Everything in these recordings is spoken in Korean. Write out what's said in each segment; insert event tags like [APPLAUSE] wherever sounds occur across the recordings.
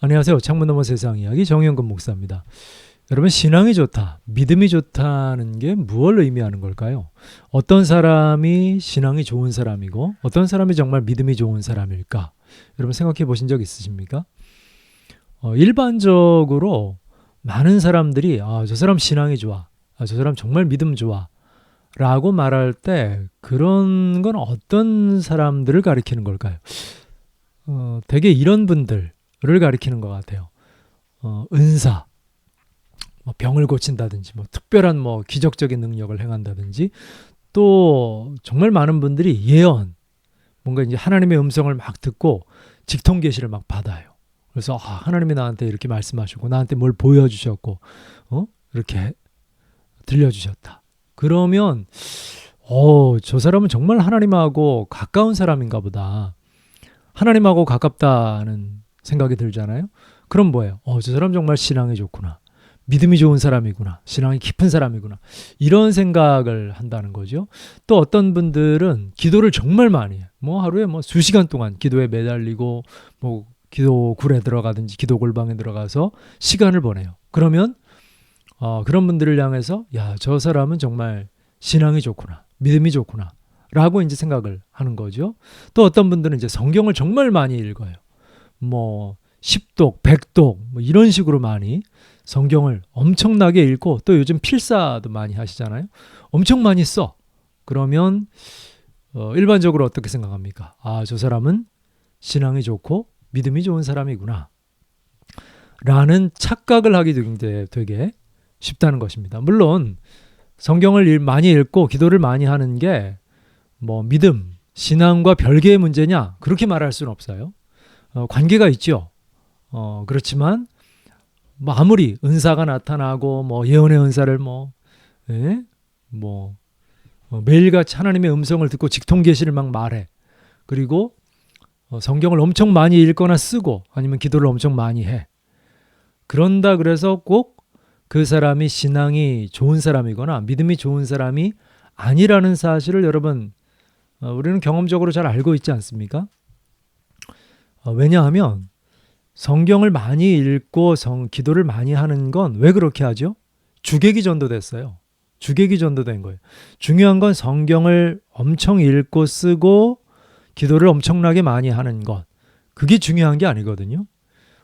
안녕하세요. 창문 너머 세상 이야기 정영근 목사입니다. 여러분 신앙이 좋다, 믿음이 좋다는 게 무엇을 의미하는 걸까요? 어떤 사람이 신앙이 좋은 사람이고 어떤 사람이 정말 믿음이 좋은 사람일까? 여러분 생각해 보신 적 있으십니까? 어, 일반적으로 많은 사람들이 아, 저 사람 신앙이 좋아, 아, 저 사람 정말 믿음 좋아. 라고 말할 때 그런 건 어떤 사람들을 가리키는 걸까요? 어, 되게 이런 분들 을 가리키는 것 같아요. 어, 은사, 뭐 병을 고친다든지, 뭐 특별한 뭐 기적적인 능력을 행한다든지, 또 정말 많은 분들이 예언, 뭔가 이제 하나님의 음성을 막 듣고 직통 계시를 막 받아요. 그래서 아, 하나님이 나한테 이렇게 말씀하시고 나한테 뭘 보여주셨고, 어 이렇게 들려주셨다. 그러면 어, 저 사람은 정말 하나님하고 가까운 사람인가 보다. 하나님하고 가깝다는 생각이 들잖아요. 그럼 뭐예요? 어, 저 사람 정말 신앙이 좋구나. 믿음이 좋은 사람이구나. 신앙이 깊은 사람이구나. 이런 생각을 한다는 거죠. 또 어떤 분들은 기도를 정말 많이 해요. 뭐 하루에 뭐 수시간 동안 기도에 매달리고 뭐 기도굴에 들어가든지 기도 골방에 들어가서 시간을 보내요. 그러면 어, 그런 분들을 향해서 야, 저 사람은 정말 신앙이 좋구나. 믿음이 좋구나. 라고 이제 생각을 하는 거죠. 또 어떤 분들은 이제 성경을 정말 많이 읽어요. 뭐 10독, 100독 뭐 이런 식으로 많이 성경을 엄청나게 읽고 또 요즘 필사도 많이 하시잖아요. 엄청 많이 써. 그러면 어, 일반적으로 어떻게 생각합니까? 아, 저 사람은 신앙이 좋고 믿음이 좋은 사람이구나. 라는 착각을 하기 되게, 되게 쉽다는 것입니다. 물론 성경을 많이 읽고 기도를 많이 하는 게 뭐 믿음, 신앙과 별개의 문제냐 그렇게 말할 수는 없어요. 어, 관계가 있죠. 어, 그렇지만 뭐 아무리 은사가 나타나고 뭐 예언의 은사를 뭐, 예? 뭐 어, 매일같이 하나님의 음성을 듣고 직통 계시를 막 말해. 그리고 어, 성경을 엄청 많이 읽거나 쓰고 아니면 기도를 엄청 많이 해. 그런다 그래서 꼭 그 사람이 신앙이 좋은 사람이거나 믿음이 좋은 사람이 아니라는 사실을 여러분 어, 우리는 경험적으로 잘 알고 있지 않습니까? 어, 왜냐하면 성경을 많이 읽고 성, 기도를 많이 하는 건 왜 그렇게 하죠? 주객이 전도됐어요. 주객이 전도된 거예요. 중요한 건 성경을 엄청 읽고 쓰고 기도를 엄청나게 많이 하는 것. 그게 중요한 게 아니거든요.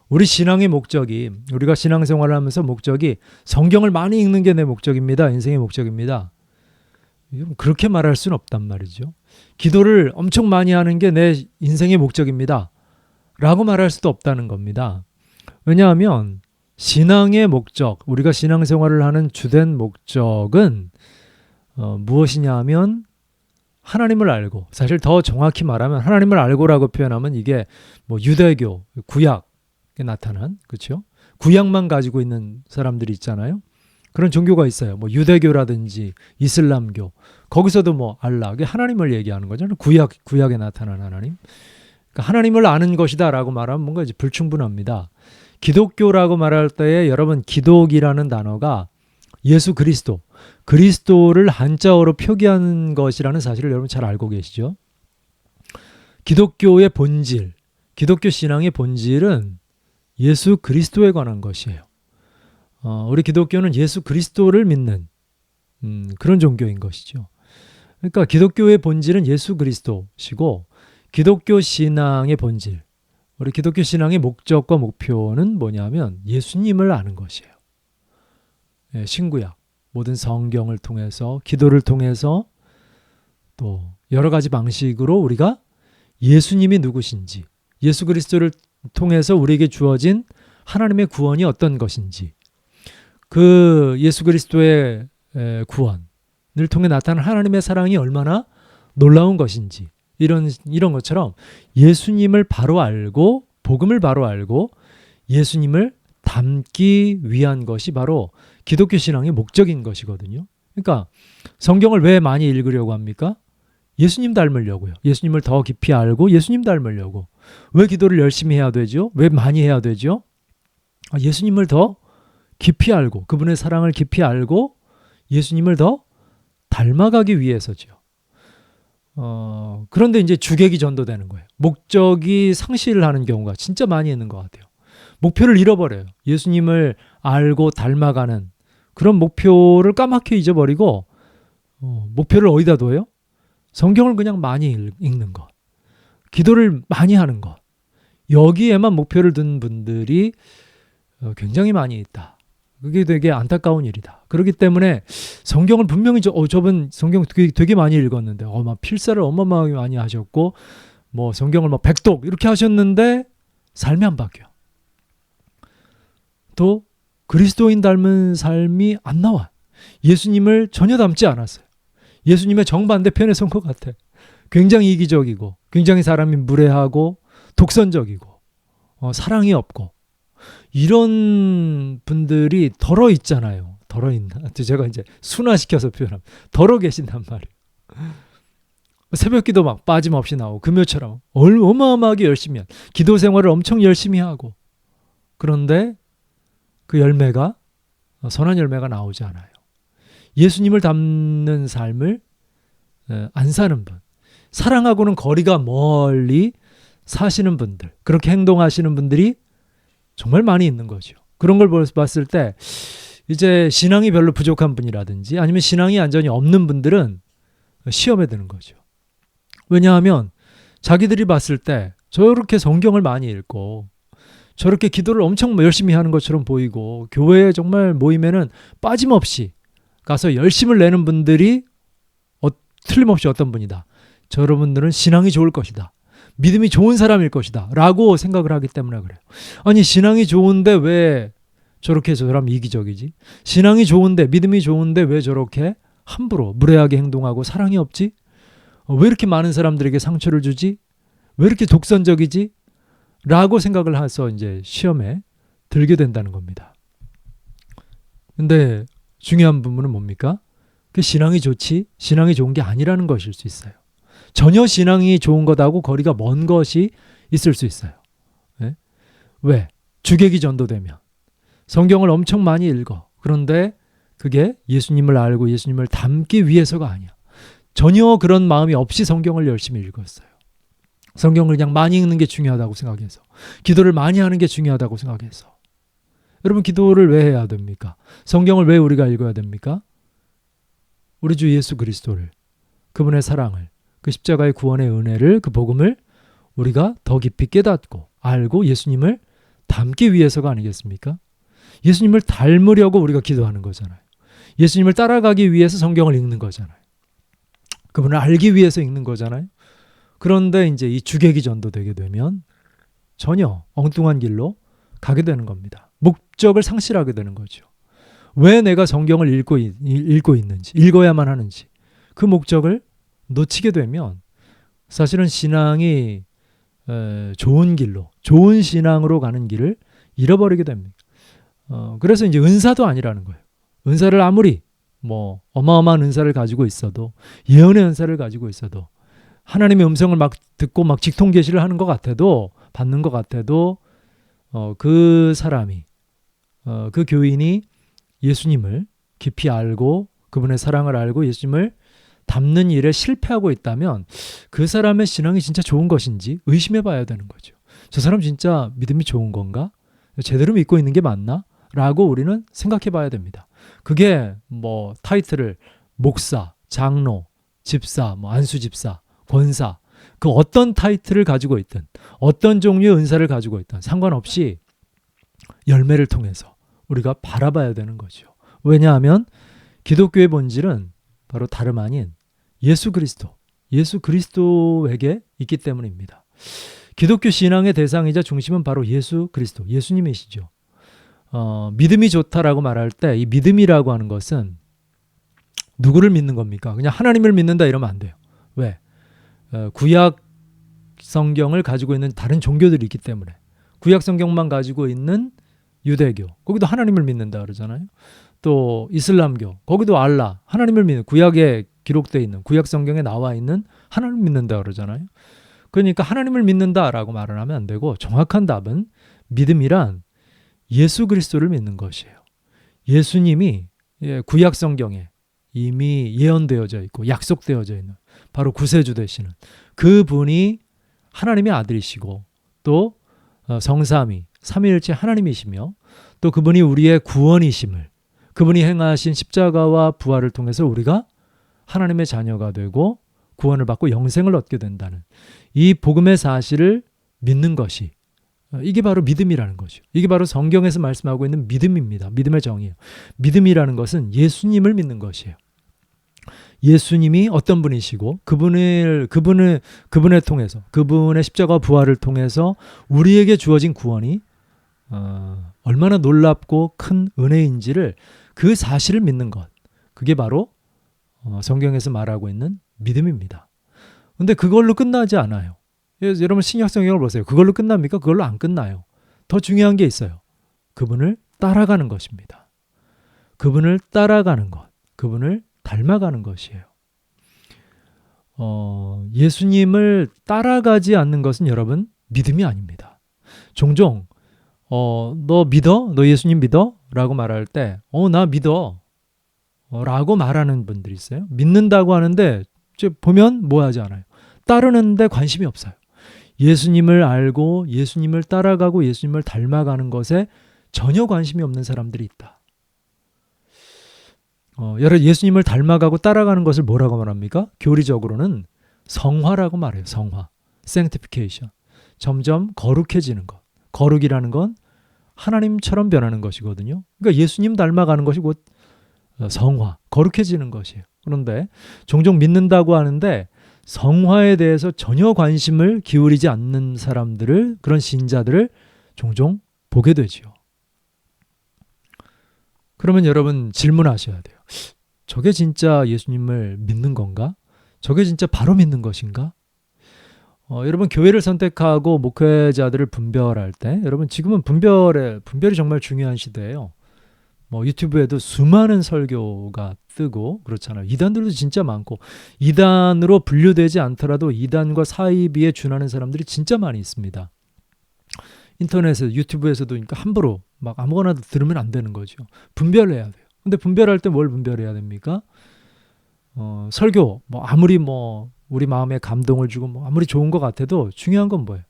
우리 신앙의 목적이 우리가 신앙생활을 하면서 목적이 성경을 많이 읽는 게 내 목적입니다. 인생의 목적입니다. 그렇게 말할 수는 없단 말이죠. 기도를 엄청 많이 하는 게 내 인생의 목적입니다. 라고 말할 수도 없다는 겁니다. 왜냐하면 신앙의 목적, 우리가 신앙생활을 하는 주된 목적은 어, 무엇이냐 하면 하나님을 알고 사실 더 정확히 말하면 하나님을 알고라고 표현하면 이게 뭐 유대교, 구약 나타난 그렇죠? 구약만 가지고 있는 사람들이 있잖아요. 그런 종교가 있어요. 뭐 유대교라든지 이슬람교 거기서도 뭐 알라 하나님을 얘기하는 거잖아요. 구약 구약에 나타난 하나님. 그러니까 하나님을 아는 것이다라고 말하면 뭔가 이제 불충분합니다. 기독교라고 말할 때에 여러분 기독이라는 단어가 예수 그리스도 그리스도를 한자어로 표기한 것이라는 사실을 여러분 잘 알고 계시죠? 기독교의 본질, 기독교 신앙의 본질은 예수 그리스도에 관한 것이에요. 어, 우리 기독교는 예수 그리스도를 믿는 음, 그런 종교인 것이죠. 그러니까 기독교의 본질은 예수 그리스도시고 기독교 신앙의 본질, 우리 기독교 신앙의 목적과 목표는 뭐냐면 예수님을 아는 것이에요. 예, 신구약 모든 성경을 통해서 기도를 통해서 또 여러 가지 방식으로 우리가 예수님이 누구신지 예수 그리스도를 통해서 우리에게 주어진 하나님의 구원이 어떤 것인지 그 예수 그리스도의 구원을 통해 나타난 하나님의 사랑이 얼마나 놀라운 것인지 이런 이런 것처럼 예수님을 바로 알고 복음을 바로 알고 예수님을 담기 위한 것이 바로 기독교 신앙의 목적인 것이거든요. 그러니까 성경을 왜 많이 읽으려고 합니까? 예수님 닮으려고요. 예수님을 더 깊이 알고 예수님 닮으려고. 왜 기도를 열심히 해야 되죠? 왜 많이 해야 되죠? 아, 예수님을 더 깊이 알고 그분의 사랑을 깊이 알고 예수님을 더 닮아가기 위해서죠. 어, 그런데 이제 주객이 전도되는 거예요. 목적이 상실을 하는 경우가 진짜 많이 있는 것 같아요. 목표를 잃어버려요. 예수님을 알고 닮아가는 그런 목표를 까맣게 잊어버리고 어, 목표를 어디다 둬요? 성경을 그냥 많이 읽- 읽는 것, 기도를 많이 하는 것 여기에만 목표를 둔 분들이 어, 굉장히 많이 있다. 그게 되게 안타까운 일이다. 그렇기 때문에 성경을 분명히 저, 어, 저분 성경 되게, 되게 많이 읽었는데, 어, 막 필사를 어마어마하게 많이 하셨고, 뭐 성경을 막 백독 이렇게 하셨는데 삶이 안 바뀌어. 또 그리스도인 닮은 삶이 안 나와. 예수님을 전혀 닮지 않았어요. 예수님의 정반대편에 선 것 같아. 굉장히 이기적이고, 굉장히 사람이 무례하고, 독선적이고, 어, 사랑이 없고, 이런 분들이 덜어 있잖아요. 덜어 있나? 제가 이제 순화시켜서 표현하면 덜어 계신단 말이에요. [LAUGHS] 새벽 기도 막 빠짐없이 나오고 금요처럼 얼- 어마어마하게 열심히 한 기도 생활을 엄청 열심히 하고 그런데 그 열매가 어, 선한 열매가 나오지 않아요. 예수님을 닮는 삶을 에, 안 사는 분, 사랑하고는 거리가 멀리 사시는 분들, 그렇게 행동하시는 분들이 정말 많이 있는 거죠. 그런 걸 볼- 봤을 때 이제 신앙이 별로 부족한 분이라든지 아니면 신앙이 완전히 없는 분들은 시험에 드는 거죠. 왜냐하면 자기들이 봤을 때 저렇게 성경을 많이 읽고 저렇게 기도를 엄청 열심히 하는 것처럼 보이고 교회에 정말 모이면은 빠짐없이 가서 열심을 내는 분들이 어, 틀림없이 어떤 분이다. 저러분들은 신앙이 좋을 것이다. 믿음이 좋은 사람일 것이다. 라고 생각을 하기 때문에 그래요. 아니, 신앙이 좋은데 왜 저렇게 저 사람 이기적이지? 신앙이 좋은데, 믿음이 좋은데 왜 저렇게 함부로 무례하게 행동하고 사랑이 없지? 어, 왜 이렇게 많은 사람들에게 상처를 주지? 왜 이렇게 독선적이지? 라고 생각을 해서 이제 시험에 들게 된다는 겁니다. 근데 중요한 부분은 뭡니까? 그 신앙이 좋지, 신앙이 좋은 게 아니라는 것일 수 있어요. 전혀 신앙이 좋은 것하고 거리가 먼 것이 있을 수 있어요. 예? 왜? 주객이 전도되면 성경을 엄청 많이 읽어. 그런데 그게 예수님을 알고 예수님을 닮기 위해서가 아니야. 전혀 그런 마음이 없이 성경을 열심히 읽었어요. 성경을 그냥 많이 읽는 게 중요하다고 생각해서 기도를 많이 하는 게 중요하다고 생각해서 여러분 기도를 왜 해야 됩니까? 성경을 왜 우리가 읽어야 됩니까? 우리 주 예수 그리스도를 그분의 사랑을 그 십자가의 구원의 은혜를 그 복음을 우리가 더 깊이 깨닫고 알고 예수님을 닮기 위해서가 아니겠습니까? 예수님을 닮으려고 우리가 기도하는 거잖아요. 예수님을 따라가기 위해서 성경을 읽는 거잖아요. 그분을 알기 위해서 읽는 거잖아요. 그런데 이제 이 주객이 전도되게 되면 전혀 엉뚱한 길로 가게 되는 겁니다. 목적을 상실하게 되는 거죠. 왜 내가 성경을 읽고, 있- 읽고 있는지, 읽어야만 하는지 그 목적을 놓치게 되면 사실은 신앙이 에, 좋은 길로, 좋은 신앙으로 가는 길을 잃어버리게 됩니다. 어, 그래서 이제 은사도 아니라는 거예요. 은사를 아무리 뭐 어마어마한 은사를 가지고 있어도 예언의 은사를 가지고 있어도 하나님의 음성을 막 듣고 막 직통 계시를 하는 것 같아도 받는 것 같아도 어, 그 사람이 어, 그 교인이 예수님을 깊이 알고 그분의 사랑을 알고 예수님을 담는 일에 실패하고 있다면 그 사람의 신앙이 진짜 좋은 것인지 의심해 봐야 되는 거죠. 저 사람 진짜 믿음이 좋은 건가? 제대로 믿고 있는 게 맞나? 라고 우리는 생각해 봐야 됩니다. 그게 뭐 타이틀을 목사, 장로, 집사, 뭐 안수 집사, 권사 그 어떤 타이틀을 가지고 있든 어떤 종류의 은사를 가지고 있든 상관없이 열매를 통해서 우리가 바라봐야 되는 거죠. 왜냐하면 기독교의 본질은 바로 다름 아닌 예수 그리스도, 예수 그리스도에게 있기 때문입니다. 기독교 신앙의 대상이자 중심은 바로 예수 그리스도, 예수님이시죠. 어, 믿음이 좋다라고 말할 때 이 믿음이라고 하는 것은 누구를 믿는 겁니까? 그냥 하나님을 믿는다 이러면 안 돼요. 왜? 어, 구약 성경을 가지고 있는 다른 종교들이 있기 때문에 구약 성경만 가지고 있는 유대교 거기도 하나님을 믿는다 그러잖아요. 또 이슬람교 거기도 알라 하나님을 믿는 구약에 기록되어 있는 구약 성경에 나와 있는 하나님을 믿는다 그러잖아요. 그러니까 하나님을 믿는다라고 말을 하면 안 되고 정확한 답은 믿음이란 예수 그리스도를 믿는 것이에요. 예수님이 예, 구약 성경에 이미 예언되어져 있고 약속되어져 있는 바로 구세주 되시는 그 분이 하나님의 아들이시고 또 어, 성삼위 삼위일체 하나님이시며 또 그분이 우리의 구원이심을 그분이 행하신 십자가와 부활을 통해서 우리가 하나님의 자녀가 되고 구원을 받고 영생을 얻게 된다는 이 복음의 사실을 믿는 것이 어, 이게 바로 믿음이라는 거죠. 이게 바로 성경에서 말씀하고 있는 믿음입니다. 믿음의 정의예요. 믿음이라는 것은 예수님을 믿는 것이에요. 예수님이 어떤 분이시고 그분을 그분을 그분을 통해서 그분의 십자가 부활을 통해서 우리에게 주어진 구원이 어, 얼마나 놀랍고 큰 은혜인지를 그 사실을 믿는 것. 그게 바로 어, 성경에서 말하고 있는 믿음입니다. 근데 그걸로 끝나지 않아요. 예, 여러분 신약 성경을 보세요. 그걸로 끝납니까? 그걸로 안 끝나요. 더 중요한 게 있어요. 그분을 따라가는 것입니다. 그분을 따라가는 것. 그분을 닮아가는 것이에요. 어, 예수님을 따라가지 않는 것은 여러분 믿음이 아닙니다. 종종 어, 너 믿어? 너 예수님 믿어? 라고 말할 때, 어, 나 믿어. 어, 라고 말하는 분들이 있어요. 믿는다고 하는데, 보면 뭐 하지 않아요. 따르는데 관심이 없어요. 예수님을 알고 예수님을 따라가고 예수님을 닮아가는 것에 전혀 관심이 없는 사람들이 있다. 어, 여러 예수님을 닮아가고 따라가는 것을 뭐라고 말합니까? 교리적으로는 성화라고 말해요. 성화. sanctification. 점점 거룩해지는 것. 거룩이라는 건 하나님처럼 변하는 것이거든요. 그러니까 예수님 닮아가는 것이 곧 어, 성화, 거룩해지는 것이에요. 그런데 종종 믿는다고 하는데 성화에 대해서 전혀 관심을 기울이지 않는 사람들을 그런 신자들을 종종 보게 되지요. 그러면 여러분 질문하셔야 돼요. 저게 진짜 예수님을 믿는 건가? 저게 진짜 바로 믿는 것인가? 어, 여러분 교회를 선택하고 목회자들을 분별할 때 여러분 지금은 분별에 분별이 정말 중요한 시대예요. 뭐 유튜브에도 수많은 설교가 뜨고 그렇잖아요. 이단들도 진짜 많고 이단으로 분류되지 않더라도 이단과 사이비에 준하는 사람들이 진짜 많이 있습니다. 인터넷에 유튜브에서도 그러니까 함부로 막 아무거나 들으면 안 되는 거죠. 분별해야 돼요. 근데 분별할 때 뭘 분별해야 됩니까? 어, 설교 뭐 아무리 뭐 우리 마음에 감동을 주고 뭐 아무리 좋은 것 같아도 중요한 건 뭐예요?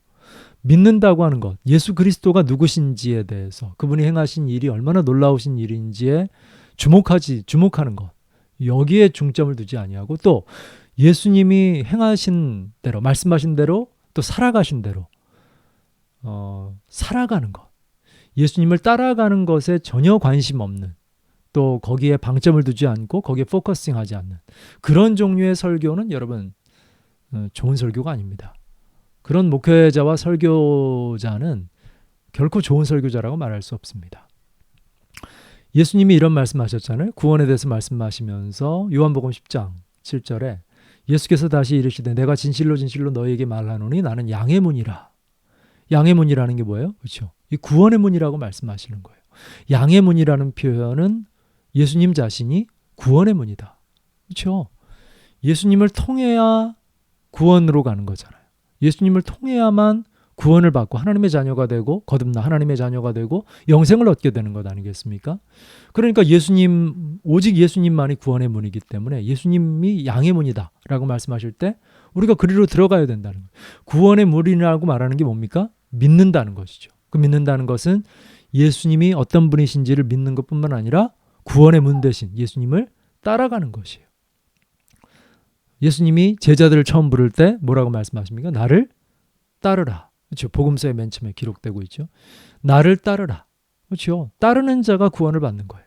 믿는다고 하는 것, 예수 그리스도가 누구신지에 대해서 그분이 행하신 일이 얼마나 놀라우신 일인지에 주목하지 주목하는 것. 여기에 중점을 두지 아니하고 또 예수님이 행하신 대로 말씀하신 대로 또 살아가신 대로 어, 살아가는 것. 예수님을 따라가는 것에 전혀 관심 없는 또 거기에 방점을 두지 않고 거기에 포커싱하지 않는 그런 종류의 설교는 여러분 어, 좋은 설교가 아닙니다. 그런 목회자와 설교자는 결코 좋은 설교자라고 말할 수 없습니다. 예수님이 이런 말씀하셨잖아요. 구원에 대해서 말씀하시면서 요한복음 10장 7절에 예수께서 다시 이르시되 내가 진실로 진실로 너에게 말하노니 나는 양의 문이라. 양의 문이라는 게 뭐예요? 그렇죠. 이 구원의 문이라고 말씀하시는 거예요. 양의 문이라는 표현은 예수님 자신이 구원의 문이다. 그렇죠. 예수님을 통해야 구원으로 가는 거잖아요. 예수님을 통해야만 구원을 받고 하나님의 자녀가 되고 거듭나 하나님의 자녀가 되고 영생을 얻게 되는 것 아니겠습니까? 그러니까 예수님 오직 예수님만이 구원의 문이기 때문에 예수님이 양의 문이다라고 말씀하실 때 우리가 그리로 들어가야 된다는 거예요. 구원의 문이라고 말하는 게 뭡니까? 믿는다는 것이죠. 그 믿는다는 것은 예수님이 어떤 분이신지를 믿는 것뿐만 아니라 구원의 문 대신 예수님을 따라가는 것이에요. 예수님이 제자들을 처음 부를 때 뭐라고 말씀하십니까? 나를 따르라. 그렇죠. 복음서에 맨 처음에 기록되고 있죠. 나를 따르라. 그렇죠. 따르는 자가 구원을 받는 거예요.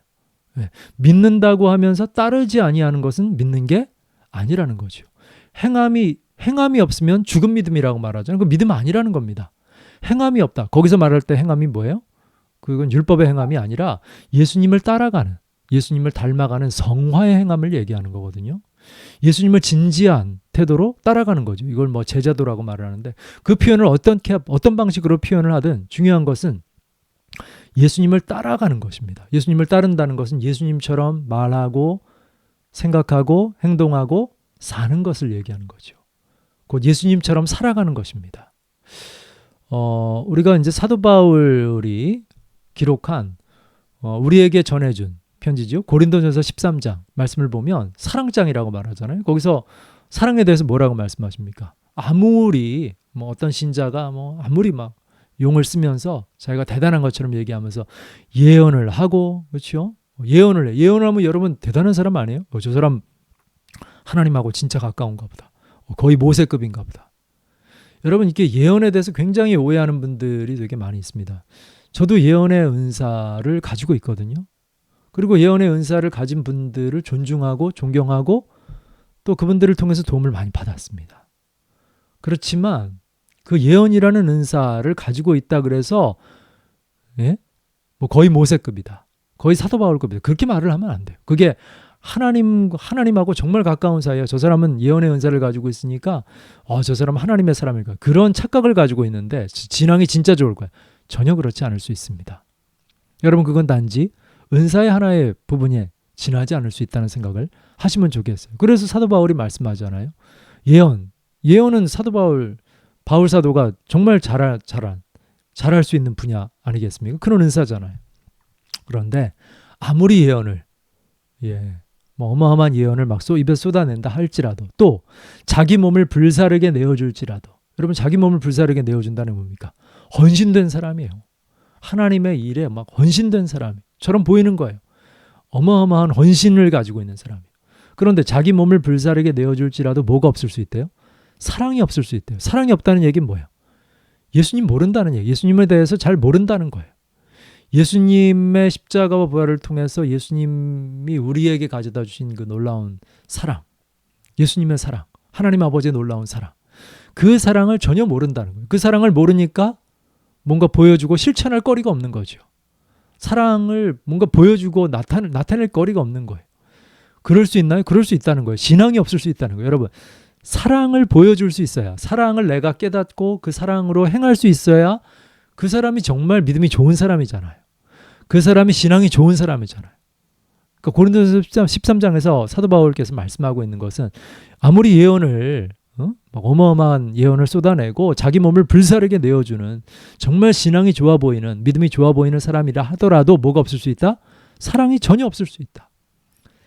네. 믿는다고 하면서 따르지 아니하는 것은 믿는 게 아니라는 거죠. 행함이 행함이 없으면 죽은 믿음이라고 말하잖아요. 그 믿음 아니라는 겁니다. 행함이 없다. 거기서 말할 때 행함이 뭐예요? 그건 율법의 행함이 아니라 예수님을 따라가는 예수님을 닮아가는 성화의 행함을 얘기하는 거거든요. 예수님을 진지한 태도로 따라가는 거죠. 이걸 뭐 제자도라고 말을 하는데 그 표현을 어떻게 어떤 방식으로 표현을 하든 중요한 것은 예수님을 따라가는 것입니다. 예수님을 따른다는 것은 예수님처럼 말하고 생각하고 행동하고 사는 것을 얘기하는 거죠. 곧 예수님처럼 살아가는 것입니다. 어, 우리가 이제 사도 바울이 기록한 어, 우리에게 전해준 편지죠. 고린도전서 13장 말씀을 보면 사랑장이라고 말하잖아요. 거기서 사랑에 대해서 뭐라고 말씀하십니까? 아무리 뭐 어떤 신자가 뭐 아무리 막 용을 쓰면서 자기가 대단한 것처럼 얘기하면서 예언을 하고 그렇죠? 예언을 해. 예언을 하면 여러분 대단한 사람 아니에요? 어, 저 사람 하나님하고 진짜 가까운가 보다. 어, 거의 모세급인가 보다. 여러분 이게 예언에 대해서 굉장히 오해하는 분들이 되게 많이 있습니다. 저도 예언의 은사를 가지고 있거든요. 그리고 예언의 은사를 가진 분들을 존중하고 존경하고 또 그분들을 통해서 도움을 많이 받았습니다. 그렇지만 그 예언이라는 은사를 가지고 있다 그래서 예? 뭐 거의 모세급이다. 거의 사도 바울급이다. 그렇게 말을 하면 안 돼요. 그게 하나님 하나님하고 정말 가까운 사이야. 저 사람은 예언의 은사를 가지고 있으니까 어, 저 사람 은 하나님의 사람일까. 그런 착각을 가지고 있는데 진앙이 진짜 좋을 거야. 전혀 그렇지 않을 수 있습니다. 여러분 그건 단지 은사의 하나의 부분에 지나지 않을 수 있다는 생각을 하시면 좋겠어요. 그래서 사도 바울이 말씀하잖아요. 예언. 예언은 사도 바울 바울 사도가 정말 잘할 잘한 잘할 수 있는 분야 아니겠습니까? 그런 은사잖아요. 그런데 아무리 예언을 예. 뭐 어마어마한 예언을 막 쏘, 입에 쏟아낸다 할지라도 또 자기 몸을 불사르게 내어줄지라도 여러분 자기 몸을 불사르게 내어준다는 뭡니까? 헌신된 사람이에요. 하나님의 일에 막 헌신된 사람 처럼 보이는 거예요. 어마어마한 헌신을 가지고 있는 사람이에요. 그런데 자기 몸을 불사르게 내어줄지라도 뭐가 없을 수 있대요? 사랑이 없을 수 있대요. 사랑이 없다는 얘기는 뭐예요? 예수님 모른다는 얘기. 예수님에 대해서 잘 모른다는 거예요. 예수님의 십자가와 부활을 통해서 예수님이 우리에게 가져다 주신 그 놀라운 사랑, 예수님의 사랑, 하나님 아버지의 놀라운 사랑, 그 사랑을 전혀 모른다는 거예요. 그 사랑을 모르니까 뭔가 보여주고 실천할 거리가 없는 거죠. 사랑을 뭔가 보여주고 나타낼, 나타낼 거리가 없는 거예요. 그럴 수 있나요? 그럴 수 있다는 거예요. 신앙이 없을 수 있다는 거예요. 여러분, 사랑을 보여줄 수 있어야, 사랑을 내가 깨닫고 그 사랑으로 행할 수 있어야 그 사람이 정말 믿음이 좋은 사람이잖아요. 그 사람이 신앙이 좋은 사람이잖아요. 그러니까 고린도서 13 장에서 사도 바울께서 말씀하고 있는 것은 아무리 예언을 어? 어마어마한 예언을 쏟아내고 자기 몸을 불사르게 내어주는 정말 신앙이 좋아 보이는 믿음이 좋아 보이는 사람이라 하더라도 뭐가 없을 수 있다? 사랑이 전혀 없을 수 있다.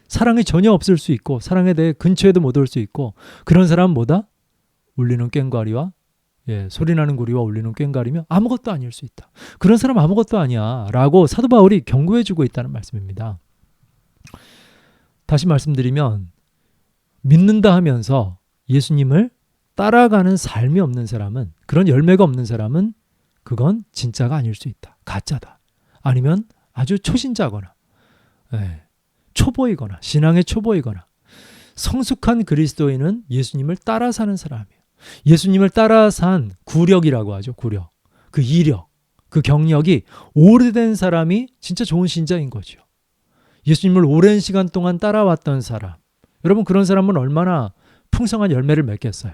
사랑이 전혀 없을 수 있고 사랑에 대해 근처에도 못 올 수 있고 그런 사람은 뭐다? 울리는 꽹과리와 예, 소리나는 구리와 울리는 꽹과리며 아무것도 아닐 수 있다. 그런 사람 아무것도 아니야. 라고 사도 바울이 경고해주고 있다는 말씀입니다. 다시 말씀드리면 믿는다 하면서 예수님을 따라가는 삶이 없는 사람은 그런 열매가 없는 사람은 그건 진짜가 아닐 수 있다. 가짜다. 아니면 아주 초신자거나 예, 초보이거나 신앙의 초보이거나 성숙한 그리스도인은 예수님을 따라 사는 사람이에요. 예수님을 따라 산 구력이라고 하죠. 구력. 그 이력, 그 경력이 오래된 사람이 진짜 좋은 신자인 거죠. 예수님을 오랜 시간 동안 따라왔던 사람. 여러분 그런 사람은 얼마나 풍성한 열매를 맺겠어요.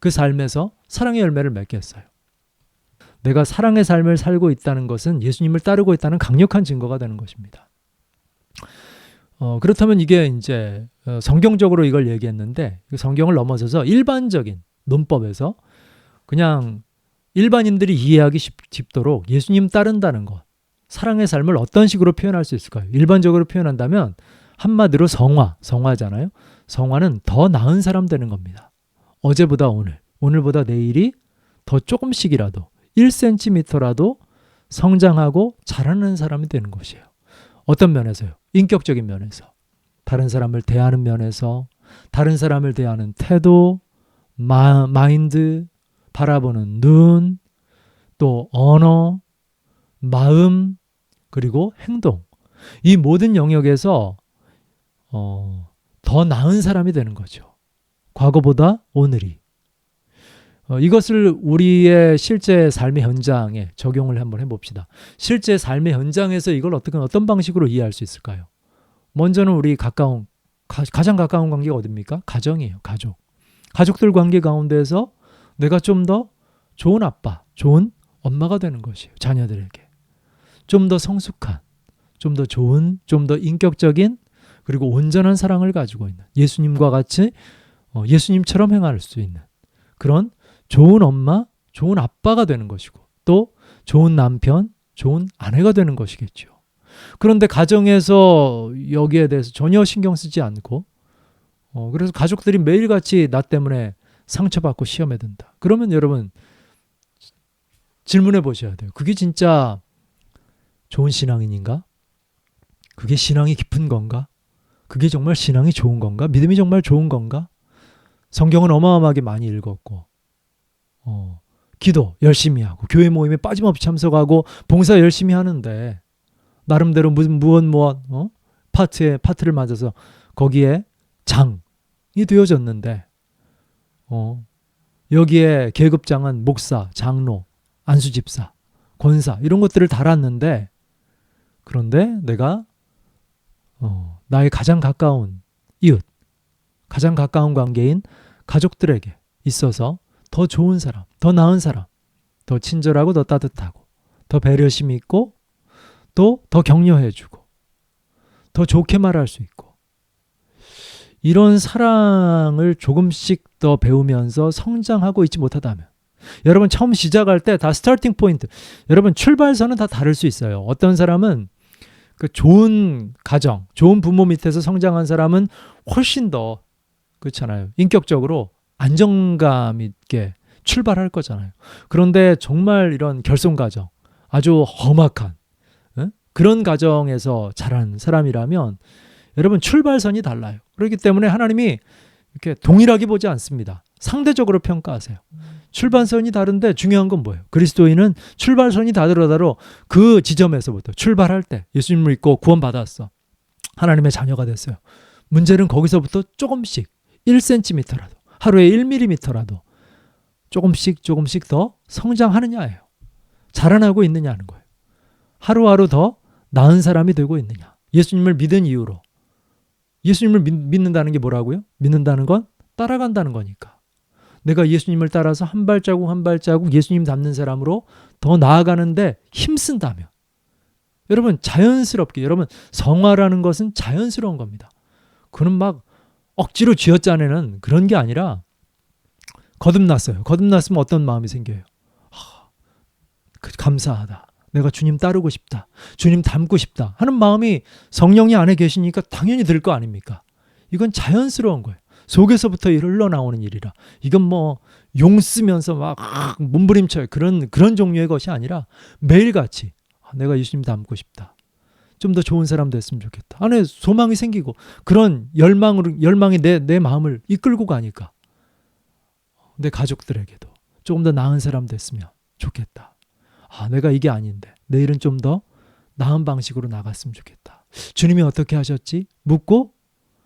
그 삶에서 사랑의 열매를 맺겠어요. 내가 사랑의 삶을 살고 있다는 것은 예수님을 따르고 있다는 강력한 증거가 되는 것입니다. 어, 그렇다면 이게 이제 어, 성경적으로 이걸 얘기했는데 그 성경을 넘어서서 일반적인 논법에서 그냥 일반인들이 이해하기 쉽도록 예수님 따른다는 것, 사랑의 삶을 어떤 식으로 표현할 수 있을까요? 일반적으로 표현한다면 한마디로 성화, 성화잖아요. 성화는 더 나은 사람 되는 겁니다. 어제보다 오늘, 오늘보다 내일이 더 조금씩이라도 1cm라도 성장하고 자라는 사람이 되는 것이에요. 어떤 면에서요? 인격적인 면에서. 다른 사람을 대하는 면에서, 다른 사람을 대하는 태도, 마, 마인드, 바라보는 눈, 또 언어, 마음, 그리고 행동. 이 모든 영역에서 어, 더 나은 사람이 되는 거죠. 과거보다 오늘이. 어, 이것을 우리의 실제 삶의 현장에 적용을 한번 해봅시다. 실제 삶의 현장에서 이걸 어떻게 어떤 방식으로 이해할 수 있을까요? 먼저는 우리 가까운 가, 장 가까운 관계가 어딥니까? 가정이에요. 가족. 가족들 관계 가운데서 내가 좀 더 좋은 아빠, 좋은 엄마가 되는 것이에요. 자녀들에게. 좀 더 성숙한, 좀 더 좋은, 좀 더 인격적인 그리고 온전한 사랑을 가지고 있는 예수님과 같이 어, 예수님처럼 행할 수 있는 그런 좋은 엄마, 좋은 아빠가 되는 것이고 또 좋은 남편, 좋은 아내가 되는 것이겠죠. 그런데 가정에서 여기에 대해서 전혀 신경 쓰지 않고 어, 그래서 가족들이 매일같이 나 때문에 상처받고 시험에 든다. 그러면 여러분 질문해 보셔야 돼요. 그게 진짜 좋은 신앙인인가? 그게 신앙이 깊은 건가? 그게 정말 신앙이 좋은 건가? 믿음이 정말 좋은 건가? 성경은 어마어마하게 많이 읽었고, 어, 기도 열심히 하고, 교회 모임에 빠짐없이 참석하고, 봉사 열심히 하는데, 나름대로 무슨 무엇 무엇, 어? 파트에, 파트를 맞아서 거기에 장이 되어졌는데, 어, 여기에 계급장은 목사, 장로, 안수집사, 권사, 이런 것들을 달았는데, 그런데 내가, 어, 나의 가장 가까운 이웃, 가장 가까운 관계인 가족들에게 있어서 더 좋은 사람, 더 나은 사람, 더 친절하고 더 따뜻하고, 더 배려심이 있고, 또 더 격려해주고, 더 좋게 말할 수 있고, 이런 사랑을 조금씩 더 배우면서 성장하고 있지 못하다면, 여러분 처음 시작할 때 다 스타팅 포인트, 여러분 출발선은 다 다를 수 있어요. 어떤 사람은 그 좋은 가정, 좋은 부모 밑에서 성장한 사람은 훨씬 더 그렇잖아요. 인격적으로 안정감 있게 출발할 거잖아요. 그런데 정말 이런 결손 가정, 아주 험악한 응? 그런 가정에서 자란 사람이라면 여러분 출발선이 달라요. 그렇기 때문에 하나님이 이렇게 동일하게 보지 않습니다. 상대적으로 평가하세요. 출발선이 다른데 중요한 건 뭐예요? 그리스도인은 출발선이 다르더라도 그 지점에서부터 출발할 때 예수님을 믿고 구원받았어. 하나님의 자녀가 됐어요. 문제는 거기서부터 조금씩 1cm라도 하루에 1mm라도 조금씩 조금씩 더 성장하느냐예요. 자라나고 있느냐는 거예요. 하루하루 더 나은 사람이 되고 있느냐. 예수님을 믿은 이유로 예수님을 믿, 믿는다는 게 뭐라고요? 믿는다는 건 따라간다는 거니까. 내가 예수님을 따라서 한 발자국 한 발자국 예수님 닮는 사람으로 더 나아가는데 힘쓴다면 여러분 자연스럽게 여러분 성화라는 것은 자연스러운 겁니다. 그는 막 억지로 쥐어짜내는 그런 게 아니라 거듭났어요. 거듭났으면 어떤 마음이 생겨요? 하, 그 감사하다. 내가 주님 따르고 싶다. 주님 닮고 싶다. 하는 마음이 성령이 안에 계시니까 당연히 들 거 아닙니까? 이건 자연스러운 거예요. 속에서부터 흘러나오는 일이라. 이건 뭐 용 쓰면서 막 몸부림쳐요. 그런 그런 종류의 것이 아니라 매일같이 아, 내가 예수님 닮고 싶다. 좀 더 좋은 사람 됐으면 좋겠다. 안에 소망이 생기고 그런 열망으로 열망이 내 내 마음을 이끌고 가니까 내 가족들에게도 조금 더 나은 사람 됐으면 좋겠다. 아, 내가 이게 아닌데 내일은 좀 더 나은 방식으로 나갔으면 좋겠다. 주님이 어떻게 하셨지? 묻고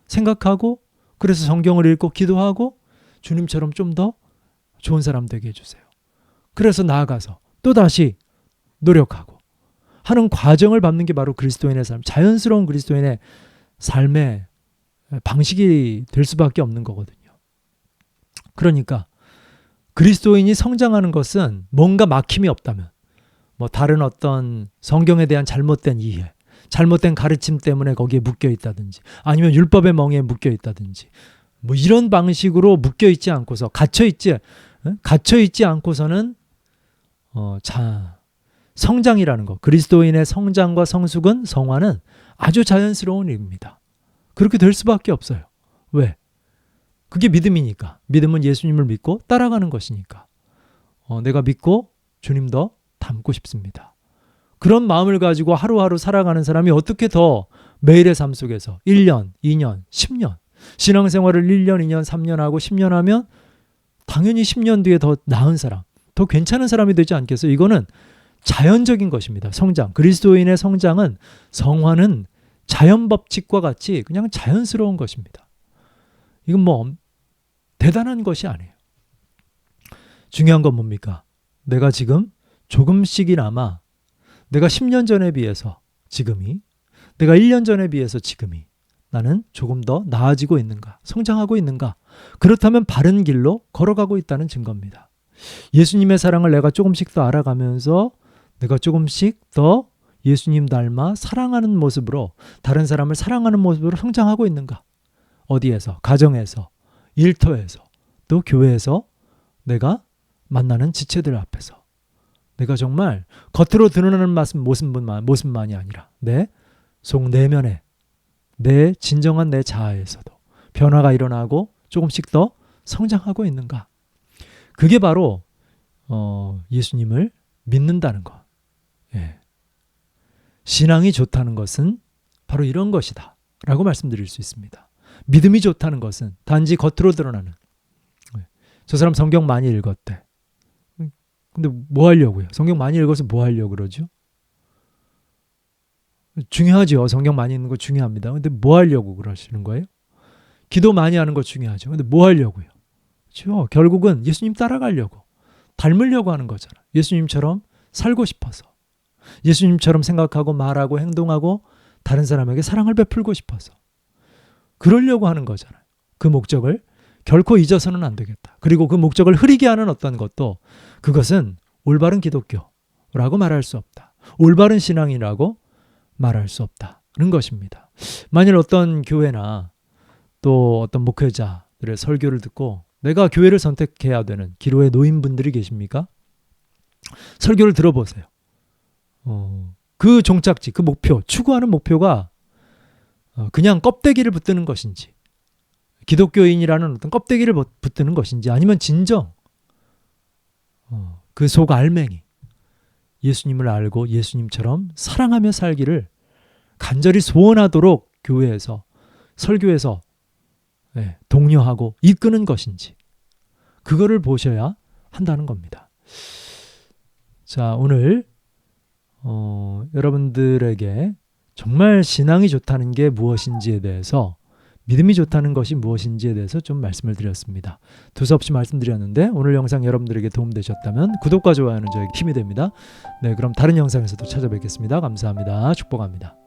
생각하고 그래서 성경을 읽고 기도하고 주님처럼 좀 더 좋은 사람 되게 해주세요. 그래서 나아가서 또다시 노력하고 하는 과정을 밟는 게 바로 그리스도인의 삶, 자연스러운 그리스도인의 삶의 방식이 될 수밖에 없는 거거든요. 그러니까 그리스도인이 성장하는 것은 뭔가 막힘이 없다면, 뭐 다른 어떤 성경에 대한 잘못된 이해, 잘못된 가르침 때문에 거기에 묶여 있다든지, 아니면 율법의 멍에 묶여 있다든지, 뭐 이런 방식으로 묶여 있지 않고서 갇혀 있지 갇혀 있지 않고서는 어, 자 성장이라는 것, 그리스도인의 성장과 성숙은 성화는 아주 자연스러운 일입니다. 그렇게 될 수밖에 없어요. 왜? 그게 믿음이니까. 믿음은 예수님을 믿고 따라가는 것이니까. 어, 내가 믿고 주님 더 닮고 싶습니다. 그런 마음을 가지고 하루하루 살아가는 사람이 어떻게 더 매일의 삶 속에서 1년, 2년, 10년, 신앙생활을 1년, 2년, 3년 하고 10년 하면 당연히 10년 뒤에 더 나은 사람, 더 괜찮은 사람이 되지 않겠어요? 이거는 자연적인 것입니다. 성장. 그리스도인의 성장은 성화는 자연 법칙과 같이 그냥 자연스러운 것입니다. 이건 뭐 대단한 것이 아니에요. 중요한 건 뭡니까? 내가 지금 조금씩이나마 내가 10년 전에 비해서 지금이 내가 1년 전에 비해서 지금이 나는 조금 더 나아지고 있는가? 성장하고 있는가? 그렇다면 바른 길로 걸어가고 있다는 증거입니다. 예수님의 사랑을 내가 조금씩 더 알아가면서 내가 조금씩 더 예수님 닮아 사랑하는 모습으로 다른 사람을 사랑하는 모습으로 성장하고 있는가? 어디에서? 가정에서, 일터에서, 또 교회에서 내가 만나는 지체들 앞에서 내가 정말 겉으로 드러나는 모습만, 모습만이 아니라 내 속 내면에 내 진정한 내 자아에서도 변화가 일어나고 조금씩 더 성장하고 있는가? 그게 바로 어, 예수님을 믿는다는 것. 예. 신앙이 좋다는 것은 바로 이런 것이다. 라고 말씀드릴 수 있습니다. 믿음이 좋다는 것은 단지 겉으로 드러나는 예. 저 사람 성경 많이 읽었대. 근데 뭐 하려고요? 성경 많이 읽어서 뭐 하려고 그러죠? 중요하죠. 성경 많이 읽는 거 중요합니다. 근데 뭐 하려고 그러시는 거예요? 기도 많이 하는 거 중요하죠. 근데 뭐 하려고요? 그렇죠. 결국은 예수님 따라가려고 닮으려고 하는 거잖아요. 예수님처럼 살고 싶어서 예수님처럼 생각하고 말하고 행동하고 다른 사람에게 사랑을 베풀고 싶어서 그러려고 하는 거잖아요. 그 목적을 결코 잊어서는 안 되겠다. 그리고 그 목적을 흐리게 하는 어떤 것도 그것은 올바른 기독교라고 말할 수 없다. 올바른 신앙이라고 말할 수 없다는 것입니다. 만일 어떤 교회나 또 어떤 목회자들의 설교를 듣고 내가 교회를 선택해야 되는 기로에 놓인 분들이 계십니까? 설교를 들어보세요. 어, 그 종착지, 그 목표, 추구하는 목표가 어, 그냥 껍데기를 붙드는 것인지, 기독교인이라는 어떤 껍데기를 붙- 붙드는 것인지, 아니면 진정 어, 그속 알맹이, 예수님을 알고 예수님처럼 사랑하며 살기를 간절히 소원하도록 교회에서 설교에서 예, 독려하고 이끄는 것인지 그거를 보셔야 한다는 겁니다. 자 오늘 어, 여러분들에게 정말 신앙이 좋다는 게 무엇인지에 대해서 믿음이 좋다는 것이 무엇인지에 대해서 좀 말씀을 드렸습니다. 두서없이 말씀드렸는데 오늘 영상 여러분들에게 도움되셨다면 구독과 좋아요는 저에게 힘이 됩니다. 네, 그럼 다른 영상에서도 찾아뵙겠습니다. 감사합니다. 축복합니다.